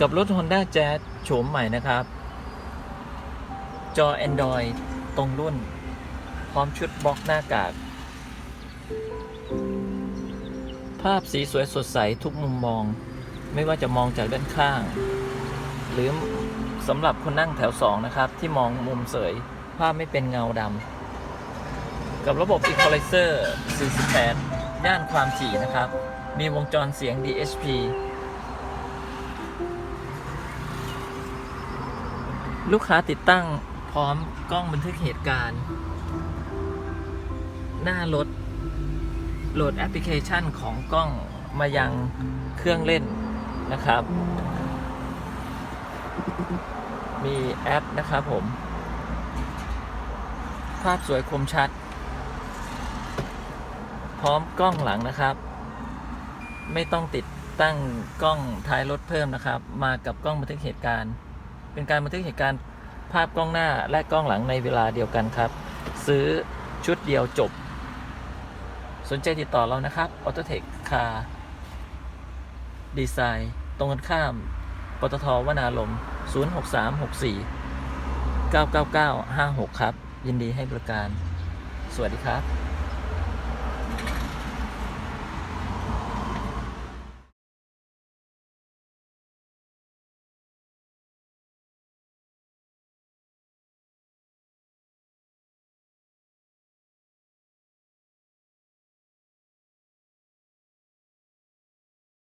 กับรถ Honda Jazz โฉมใหม่นะครับ จอ Android ตรงรุ่น พร้อมชุดบล็อกหน้ากาก ภาพสีสวยสดใสทุกมุมมอง ไม่ว่าจะมองจากด้านข้าง หรือสำหรับคนนั่งแถว 2 นะครับ ที่มองมุมเสย ภาพไม่เป็นเงาดำ กับระบบ Equalizer 48 ย่านความถี่นะครับ มีวงจรเสียง DSP ลูกค้าติดตั้งพร้อมกล้องบันทึกเหตุการณ์ หน้ารถโหลดแอปพลิเคชันของกล้องมายังเครื่องเล่นนะครับ มีแอปนะครับผม ภาพสวยคมชัด พร้อมกล้องหลังนะครับ ไม่ต้องติดตั้งกล้องท้ายรถเพิ่มนะครับ มากับกล้องบันทึกเหตุการณ์ เป็นการบันทึกเหตุการณ์ภาพกล้องหน้าและกล้องหลังในเวลาเดียวกันครับ ซื้อชุดเดียวจบ สนใจติดต่อเรานะครับ Autotech Car Design ตรงกันข้ามปตทวนาลม06364 99956 ครับ ยินดีให้บริการ สวัสดีครับ